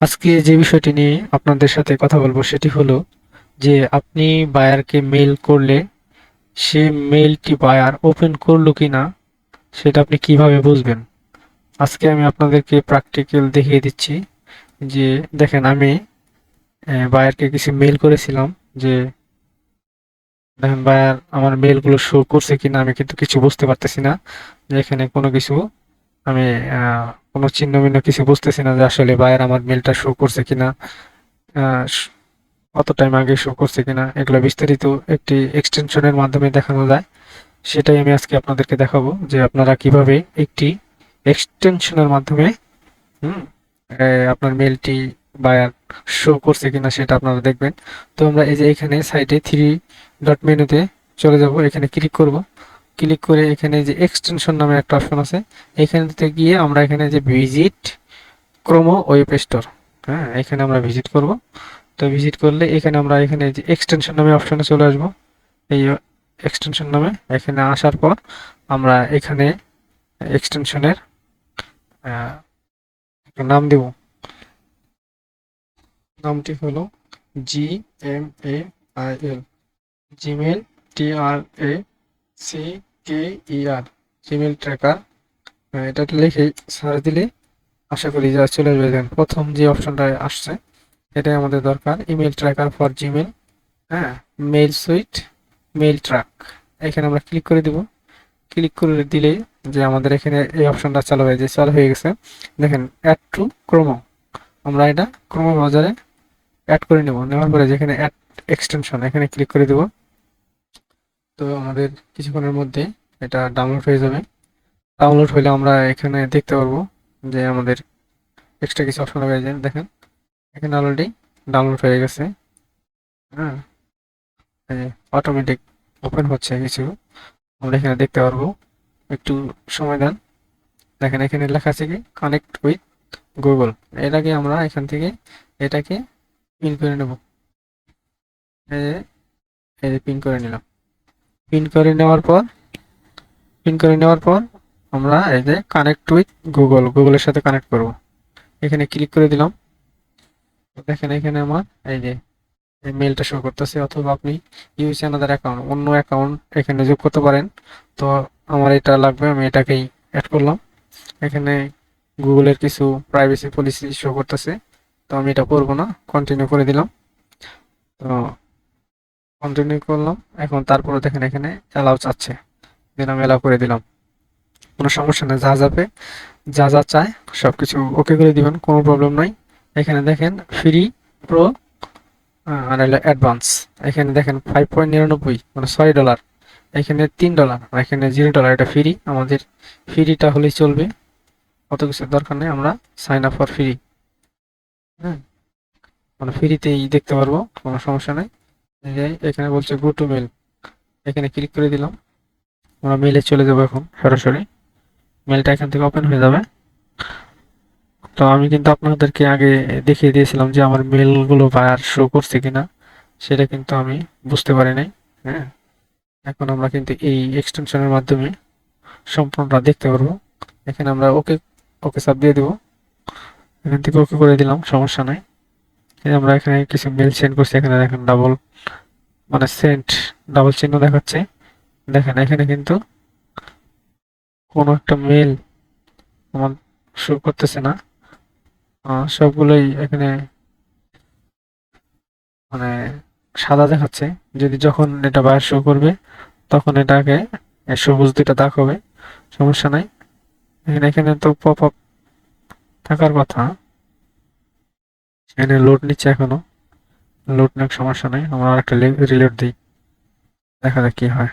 আজকে যে বিষয়টি নিয়ে আপনাদের সাথে কথা বলব সেটি হলো যে আপনি বায়ারকে মেল করলে সে মেলটি বায়ার ওপেন করল কিনা সেটা আপনি কীভাবে বুঝবেন? আজকে আমি আপনাদেরকে প্র্যাকটিক্যাল দেখিয়ে দিচ্ছি যে দেখেন আমি বায়ারকে কিছু মেল করেছিলাম যে দেখেন বায়ার আমার মেলগুলো শো করছে কিনা আমি কিন্তু কিছু বুঝতে পারতেছি না। যে এখানে কোনো কিছু আমি কোনো চিহ্ন মিহ্ন কিছু বুঝতেছি না যে আসলে বায়ার আমার মেলটা শো করছে কিনা কত টাইম আগে শো করছে কিনা, এগুলো বিস্তারিত একটি এক্সটেনশনের মাধ্যমে দেখানো যায়। সেটাই আমি আজকে আপনাদেরকে দেখাবো যে আপনারা কীভাবে একটি এক্সটেনশনের মাধ্যমে, হুম আপনার মেলটি বায়ার শো করছে কিনা সেটা আপনারা দেখবেন। তো আমরা এই যে এখানে সাইডে থ্রি ডট মেনুতে চলে যাব। এখানে ক্লিক করব। ক্লিক করে এখানে যে এক্সটেনশন নামে একটা অপশন আছে এখানেতে গিয়ে আমরা এখানে যে ভিজিট ক্রোমো ওয়েব স্টোর হ্যাঁ এখানে আমরা ভিজিট করব। তো ভিজিট করলে এখানে আমরা এখানে যে এক্সটেনশন নামে অপশনে চলে আসব। এই এক্সটেনশন নামে, এখানে আসার পর আমরা এখানে এক্সটেনশনের নাম দেব। নামটি হলো G M A I L Gmail T R A C R Gmail tracker এটা লিখে সার্চ দিলে আশা করি যা চলে আসবে দেখেন প্রথম যে অপশনটা আসছে, এটাই আমাদের দরকার। ইমেল ট্র্যাকার ফর জিমেল হ্যাঁ মেল সুইট মেল ট্র্যাক এখানে আমরা ক্লিক করে দিব। ক্লিক করে দিলে যে আমাদের এখানে এই অপশনটা চালু হয়ে যায় চালু হয়ে গেছে। দেখেন অ্যাড টু ক্রোমো আমরা এটা ক্রোমো বাজারে অ্যাড করে নেব। নেওয়ার পরে যেখানে অ্যাড এক্সটেনশন এখানে ক্লিক করে দেব। তো আমাদের কিছুক্ষণের মধ্যে এটা ডাউনলোড হয়ে যাবে। ডাউনলোড হলে আমরা এখানে দেখতে পারব যে আমাদের এক্সট্রা কিছু অপশন যায় দেখেন, এখানে অলরেডি ডাউনলোড হয়ে গেছে। হ্যাঁ অটোমেটিক ওপেন হচ্ছে কিছু। আমরা এখানে দেখতে পারব। একটু সময় দেন। দেখেন, এখানে লেখা আছে কি কানেক্ট উইথ গুগল এটাকে আমরা এখান থেকে এটাকে পিন করে নেব। এই পিন করে নিলাম। পিন করে নেওয়ার পর পিন করে নেওয়ার পর আমরা এই যে কানেক্ট উইথ গুগল গুগলের সাথে কানেক্ট করব। এখানে ক্লিক করে দিলাম। দেখেন এখানে আমার এই যে মেলটা শো করতেছে, অথবা আপনি ইউজ আনাদার অ্যাকাউন্ট অন্য অ্যাকাউন্ট এখানে যোগ করতে পারেন। তো আমার এটা লাগবে, আমি এটাকেই অ্যাড করলাম। এখানে গুগলের কিছু প্রাইভেসি পলিসি শো করতেছে। তো আমি এটা করব না কন্টিনিউ করে দিলাম। তো কন্টিনিউ করলাম। এখন তারপরে দেখেন এখানে অ্যালাউ চাচ্ছে। দিলাম অ্যালাউ করে দিলাম। কোনো সমস্যা নেই, যা যাবে, যা যা চায় সব কিছু ওকে করে দিবেন, কোনো প্রবলেম নাই। এখানে দেখেন ফ্রি প্রো আর অ্যাডভান্স এখানে দেখেন ফাইভ পয়েন্ট নিরানব্বই মানে ছয় ডলার এখানে তিন ডলার এখানে জিরো ডলার এটা ফ্রি আমাদের ফ্রিটা হলেই চলবে। অত কিছু দরকার নেই, আমরা সাইন আপ ফর ফ্রি হ্যাঁ? মানে ফ্রিতেই দেখতে পারব, কোনো সমস্যা নেই। এখানে বলছে গো টু মেল এখানে ক্লিক করে দিলাম। আমরা মেলে চলে যাব এখন সরাসরি। মেলটা এখান থেকে ওপেন হয়ে যাবে। তো আমি কিন্তু আপনাদেরকে আগে দেখিয়ে দিয়েছিলাম যে আমার মেলগুলো বায়ার শো করছে কিনা, সেটা কিন্তু আমি বুঝতে পারি নাই হ্যাঁ। এখন আমরা কিন্তু এই এক্সটেনশনের মাধ্যমে সম্পূর্ণটা দেখতে পারব। এখানে আমরা ওকে ওকে সাব দিয়ে দেবো। এখান থেকে ওকে করে দিলাম, সমস্যা নাই। আমরা এখানে কিছু মেল সেন্ড করছি, এখানে দেখেন ডাবল মানে সেন্ট ডাবল চিহ্ন দেখাচ্ছে। দেখেন, এখানে কিন্তু কোনো একটা মেল আমার শো করতেছে না। সবগুলোই এখানে মানে সাদা দেখাচ্ছে। যদি যখন এটা বায়ার শো করবে, তখন এটাকে সবুজ দুটা দাগ হবে। সমস্যা নাই। এখানে এখানে তো পপ আপ থাকার কথা। এখানে লোড নিচ্ছে এখনও। লোড নেওয়ার সমস্যা নেই, আমরা একটা রিলোড দিই। দেখা যাক কি হয়।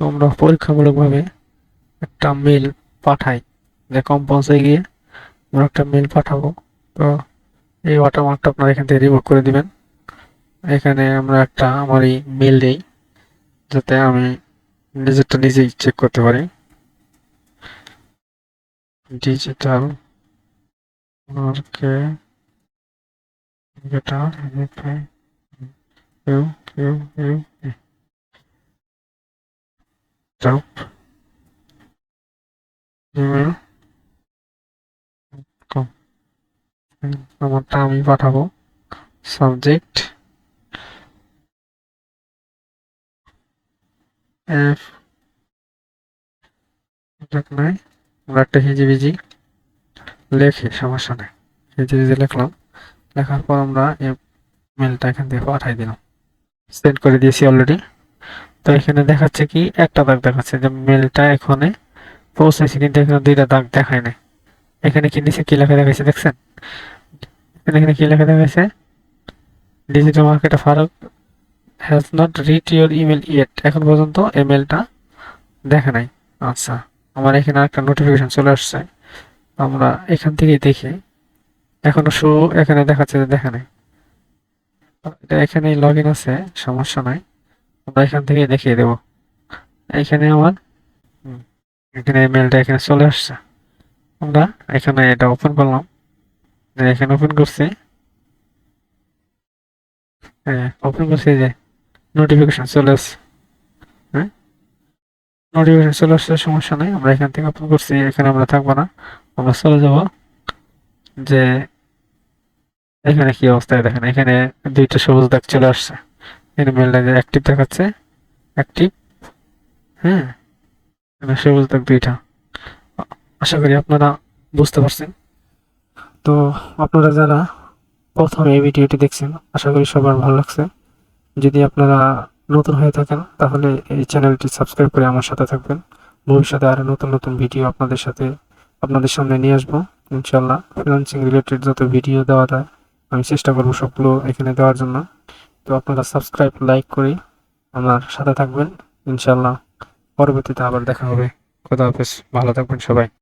তো আমরা পরীক্ষামূলকভাবে একটা মেল পাঠাই। যে কম্পাসে গিয়ে আমরা একটা মেল পাঠাবো তো এই ওয়াটারমার্কটা আপনারা এখান থেকে রিমুভ করে দিবেন এখানে আমরা একটা আমার এই মেল দিই যাতে আমি নিজেরটা নিজেই চেক করতে পারি ডিজিটাল ইমেল আমারটা আমি পাঠাবো। সাবজেক্ট এফ নাই একটা হিজিবিজি লেখি, সমস্যা নেই। হিজিবিজি লিখলাম, লেখার পর আমরা এই মেলটা এখান থেকে পাঠাই দিলাম। সেন্ড করে দিয়েছি অলরেডি তো এখানে দেখাচ্ছে কি, একটা দাগ দেখাচ্ছে যে মেলটা এখানে পৌঁছেছে কিন্তু এখানে দুইটা দাগ দেখায় নাই। এখানে কি নিচে কি লেখা দেখাচ্ছে দেখছেন? এখানে কি লেখা দেখাচ্ছে ডিজিটাল মার্কেটে Faruk has not read your email yet এখন পর্যন্ত ইমেলটা দেখে নাই। আচ্ছা আমার এখানে একটা নোটিফিকেশন চলে আসছে। আমরা এখান থেকে দেখি। এখনও শো এখানে দেখাচ্ছে যে দেখে নাই। এটা এখানে লগ ইন আছে, সমস্যা নাই। আমরা এখান থেকে দেখিয়ে দেব। এখানে আমার এখানে মেলটা এখানে চলে আসছে। আমরা এখানে এটা ওপেন করলাম। এখানে ওপেন করছি। হ্যাঁ ওপেন যে নোটিফিকেশন চলে আসছে হ্যাঁ নোটিফিকেশন চলে আসছে সমস্যা নেই, আমরা এখান থেকে ওপেন করছি, এখানে আমরা থাকব না। আমরা চলে যাব যে এখানে কি অবস্থায় দেখেন, এখানে দুইটা সবুজ দাগ চলে আসছে। এখানে মেলটা যে অ্যাক্টিভ দেখাচ্ছে অ্যাক্টিভ হ্যাঁ সবুজ দাগ দুইটা। আশা করি আপনারা বুঝতে পারছেন। তো আপনারা যারা প্রথম এই ভিডিওটি দেখছেন, আশা করি সবার ভালো লাগছে। যদি আপনারা নতুন হয়ে থাকেন, তাহলে এই চ্যানেলটি সাবস্ক্রাইব করে আমার সাথে থাকবেন। ভবিষ্যতে আরও নতুন নতুন ভিডিও আপনাদের সাথে আপনাদের সামনে নিয়ে আসব। ইনশাল্লাহ ফ্রিল্যান্সিং রিলেটেড যত ভিডিও দেওয়া যায়, আমি চেষ্টা করব সবগুলো এখানে দেওয়ার জন্য। তো আপনারা সাবস্ক্রাইব লাইক করে আমার সাথে থাকবেন। ইনশাল্লাহ পরবর্তীতে আবার দেখা হবে। খোদা হাফেজ, ভালো থাকবেন সবাই।